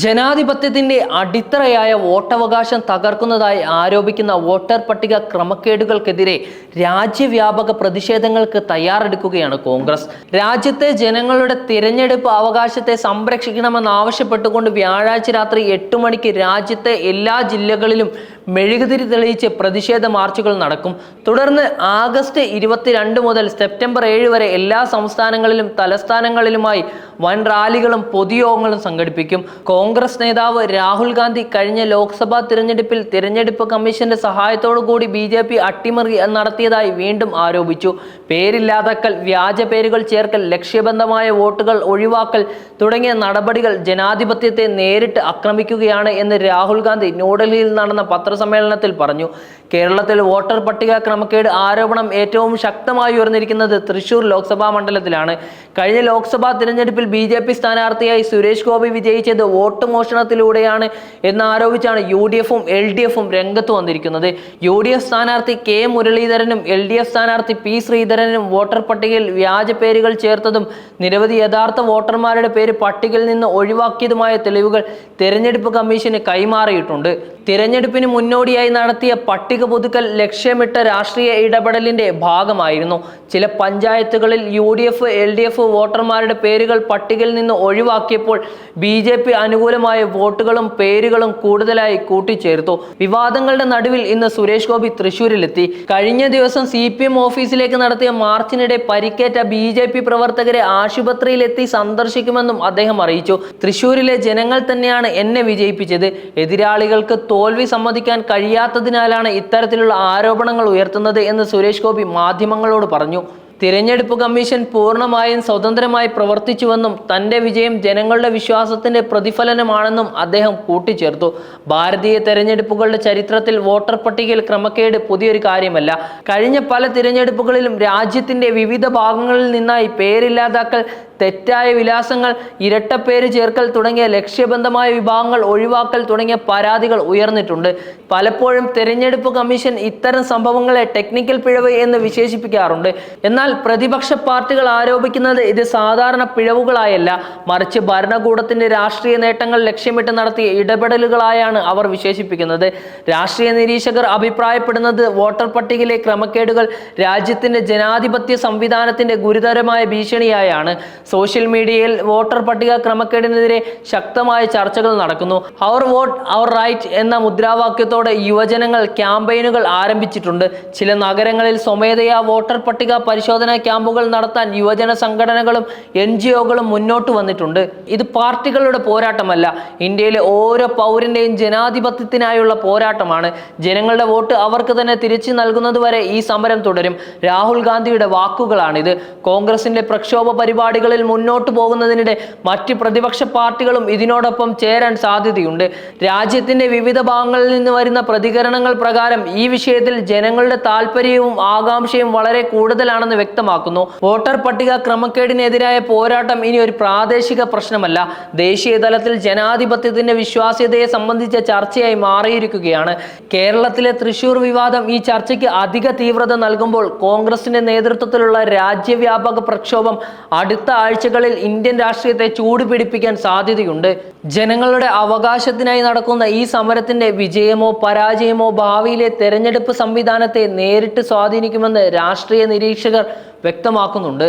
ജനാധിപത്യത്തിന്റെ അടിത്തറയായ വോട്ടവകാശം തകർക്കുന്നതായി ആരോപിക്കുന്ന വോട്ടർ പട്ടിക ക്രമക്കേടുകൾക്കെതിരെ രാജ്യവ്യാപക പ്രതിഷേധങ്ങൾക്ക് തയ്യാറെടുക്കുകയാണ് കോൺഗ്രസ്. രാജ്യത്തെ ജനങ്ങളുടെ തിരഞ്ഞെടുപ്പ് അവകാശത്തെ സംരക്ഷിക്കണമെന്നാവശ്യപ്പെട്ടുകൊണ്ട് വ്യാഴാഴ്ച രാത്രി എട്ട് മണിക്ക് രാജ്യത്തെ എല്ലാ ജില്ലകളിലും മെഴുകുതിരി തെളിയിച്ച് പ്രതിഷേധ മാർച്ചുകൾ നടക്കും. തുടർന്ന് ആഗസ്റ്റ് ഇരുപത്തിരണ്ട് മുതൽ സെപ്റ്റംബർ ഏഴ് വരെ എല്ലാ സംസ്ഥാനങ്ങളിലും തലസ്ഥാനങ്ങളിലുമായി വൻ റാലികളും പൊതുയോഗങ്ങളും സംഘടിപ്പിക്കും. കോൺഗ്രസ് നേതാവ് രാഹുൽ ഗാന്ധി കഴിഞ്ഞ ലോക്സഭാ തിരഞ്ഞെടുപ്പിൽ തിരഞ്ഞെടുപ്പ് കമ്മീഷന്റെ കൂടി ബി ജെ പി അട്ടിമറി നടത്തിയതായി വീണ്ടും ആരോപിച്ചു. പേരില്ലാതാക്കൽ വ്യാജ പേരുകൾ ചേർക്കൽ ലക്ഷ്യബന്ധമായ വോട്ടുകൾ ഒഴിവാക്കൽ തുടങ്ങിയ നടപടികൾ ജനാധിപത്യത്തെ നേരിട്ട് ആക്രമിക്കുകയാണ് എന്ന് രാഹുൽ ഗാന്ധി ന്യൂഡൽഹിയിൽ നടന്ന പത്രസമ്മേളനത്തിൽ പറഞ്ഞു. കേരളത്തിൽ വോട്ടർ പട്ടിക ക്രമക്കേട് ആരോപണം ഏറ്റവും ശക്തമായി ഉയർന്നിരിക്കുന്നത് തൃശൂർ ലോക്സഭാ മണ്ഡലത്തിലാണ്. കഴിഞ്ഞ ലോക്സഭാ തിരഞ്ഞെടുപ്പിൽ ബി ജെ പി സ്ഥാനാർത്ഥിയായി സുരേഷ് ഗോപി വിജയിച്ചത് വോട്ട് മോഷണത്തിലൂടെയാണ് എന്നാരോപിച്ചാണ് യു ഡി എഫും എൽ ഡി എഫും രംഗത്ത് വന്നിരിക്കുന്നത്. യു ഡി എഫ് സ്ഥാനാർത്ഥി കെ മുരളീധരനും എൽ ഡി എഫ് സ്ഥാനാർത്ഥി പി ശ്രീധരനും വോട്ടർ പട്ടികയിൽ വ്യാജ പേരുകൾ ചേർത്തതും നിരവധി യഥാർത്ഥ വോട്ടർമാരുടെ പേര് പട്ടികയിൽ നിന്ന് ഒഴിവാക്കിയതുമായ തെളിവുകൾ തിരഞ്ഞെടുപ്പ് കമ്മീഷന് കൈമാറിയിട്ടുണ്ട്. തിരഞ്ഞെടുപ്പിന് മുന്നോടിയായി നടത്തിയ പട്ടിക പുതുക്കൽ ലക്ഷ്യമിട്ട രാഷ്ട്രീയ ഇടപെടലിന്റെ ഭാഗമായിരുന്നു. ചില പഞ്ചായത്തുകളിൽ U D F L D F വോട്ടർമാരുടെ പേരുകൾ പട്ടികയിൽ നിന്ന് ഒഴിവാക്കിയപ്പോൾ ബി ജെ പി അനുകൂലമായ വോട്ടുകളും പേരുകളും കൂടുതലായി കൂട്ടിച്ചേർത്തു. വിവാദങ്ങളുടെ നടുവിൽ ഇന്ന് സുരേഷ് ഗോപി തൃശൂരിലെത്തി. കഴിഞ്ഞ ദിവസം സി പി എം ഓഫീസിലേക്ക് നടത്തിയ മാർച്ചിനിടെ പരിക്കേറ്റ ബി ജെ പി പ്രവർത്തകരെ ആശുപത്രിയിലെത്തി സന്ദർശിക്കുമെന്നും അദ്ദേഹം അറിയിച്ചു. തൃശൂരിലെ ജനങ്ങൾ തന്നെയാണ് എന്നെ വിജയിപ്പിച്ചത്. എതിരാളികൾക്ക് തോൽവി സമ്മതിക്കാൻ കഴിയാത്തതിനാലാണ് ഇത്തരത്തിലുള്ള ആരോപണങ്ങൾ ഉയർത്തുന്നത് എന്ന് സുരേഷ് ഗോപി മാധ്യമങ്ങളോട് പറഞ്ഞു. തിരഞ്ഞെടുപ്പ് കമ്മീഷൻ പൂർണമായും സ്വതന്ത്രമായി പ്രവർത്തിച്ചുവെന്നും തന്റെ വിജയം ജനങ്ങളുടെ വിശ്വാസത്തിന്റെ പ്രതിഫലനമാണെന്നും അദ്ദേഹം കൂട്ടിച്ചേർത്തു. ഭാരതീയ തെരഞ്ഞെടുപ്പുകളുടെ ചരിത്രത്തിൽ വോട്ടർ പട്ടികയിൽ ക്രമക്കേട് പുതിയൊരു കാര്യമല്ല. കഴിഞ്ഞ പല തിരഞ്ഞെടുപ്പുകളിലും രാജ്യത്തിന്റെ വിവിധ ഭാഗങ്ങളിൽ നിന്നായി പേരില്ലാതാക്കൽ തെറ്റായ വിലാസങ്ങൾ ഇരട്ടപ്പേര് ചേർക്കൽ തുടങ്ങിയ ലക്ഷ്യബന്ധമായ വിഭാഗങ്ങൾ ഒഴിവാക്കൽ തുടങ്ങിയ പരാതികൾ ഉയർന്നിട്ടുണ്ട്. പലപ്പോഴും തെരഞ്ഞെടുപ്പ് കമ്മീഷൻ ഇത്തരം സംഭവങ്ങളെ ടെക്നിക്കൽ പിഴവ് എന്ന് വിശേഷിപ്പിക്കാറുണ്ട്. എന്നാൽ പ്രതിപക്ഷ പാർട്ടികൾ ആരോപിക്കുന്നത് ഇത് സാധാരണ പിഴവുകളായല്ല. മറിച്ച് ഭരണകൂടത്തിന്റെ രാഷ്ട്രീയ നേട്ടങ്ങൾ ലക്ഷ്യമിട്ട് നടത്തിയ ഇടപെടലുകളായാണ് അവർ വിശേഷിപ്പിക്കുന്നത്. രാഷ്ട്രീയ നിരീക്ഷകർ അഭിപ്രായപ്പെടുന്നത് വോട്ടർ പട്ടികയിലെ ക്രമക്കേടുകൾ രാജ്യത്തിന്റെ ജനാധിപത്യ സംവിധാനത്തിന്റെ ഗുരുതരമായ ഭീഷണിയായാണ്. സോഷ്യൽ മീഡിയയിൽ വോട്ടർ പട്ടിക ക്രമക്കേടിനെതിരെ ശക്തമായ ചർച്ചകൾ നടക്കുന്നു. അവർ വോട്ട് അവർ റൈറ്റ് എന്ന മുദ്രാവാക്യത്തോടെ യുവജനങ്ങൾ ക്യാമ്പയിനുകൾ ആരംഭിച്ചിട്ടുണ്ട്. ചില നഗരങ്ങളിൽ സ്വമേധയാ വോട്ടർ പട്ടിക പരിശോധനാ ക്യാമ്പുകൾ നടത്താൻ യുവജന സംഘടനകളും എൻ ജി ഒകളും മുന്നോട്ട് വന്നിട്ടുണ്ട്. ഇത് പാർട്ടികളുടെ പോരാട്ടമല്ല. ഇന്ത്യയിലെ ഓരോ പൗരന്റെയും ജനാധിപത്യത്തിനായുള്ള പോരാട്ടമാണ്. ജനങ്ങളുടെ വോട്ട് അവർക്ക് തന്നെ തിരിച്ചു നൽകുന്നതുവരെ ഈ സമരം തുടരും. രാഹുൽ ഗാന്ധിയുടെ വാക്കുകളാണിത്. കോൺഗ്രസിന്റെ പ്രക്ഷോഭ പരിപാടികളിൽ മുന്നോട്ട് പോകുന്നതിനിടെ മറ്റ് പ്രതിപക്ഷ പാർട്ടികളും ഇതിനോടൊപ്പം ചേരാൻ സാധ്യതയുണ്ട്. രാജ്യത്തിന്റെ വിവിധ ഭാഗങ്ങളിൽ നിന്ന് വരുന്ന പ്രതികരണങ്ങൾ പ്രകാരം ഈ വിഷയത്തിൽ ജനങ്ങളുടെ താല്പര്യവും ആകാംക്ഷയും വളരെ കൂടുതലാണെന്ന് വ്യക്തമാക്കുന്നു. വോട്ടർ പട്ടിക ക്രമക്കേടിനെതിരായ പോരാട്ടം ഇനി ഒരു പ്രാദേശിക പ്രശ്നമല്ല. ദേശീയ തലത്തിൽ ജനാധിപത്യത്തിന്റെ വിശ്വാസ്യതയെ സംബന്ധിച്ച ചർച്ചയായി മാറിയിരിക്കുകയാണ്. കേരളത്തിലെ തൃശൂർ വിവാദം ഈ ചർച്ചയ്ക്ക് അധിക തീവ്രത നൽകുമ്പോൾ കോൺഗ്രസിന്റെ നേതൃത്വത്തിലുള്ള രാജ്യവ്യാപക പ്രക്ഷോഭം അടുത്ത ആഴ്ചകളിൽ ഇന്ത്യൻ രാഷ്ട്രീയത്തെ ചൂടുപിടിപ്പിക്കാൻ സാധ്യതയുണ്ട്. ജനങ്ങളുടെ അവകാശത്തിനായി നടക്കുന്ന ഈ സമരത്തിന്റെ വിജയമോ പരാജയമോ ഭാവിയിലെ തെരഞ്ഞെടുപ്പ് സംവിധാനത്തെ നേരിട്ട് സ്വാധീനിക്കുമെന്ന് രാഷ്ട്രീയ നിരീക്ഷകർ വ്യക്തമാക്കുന്നുണ്ട്.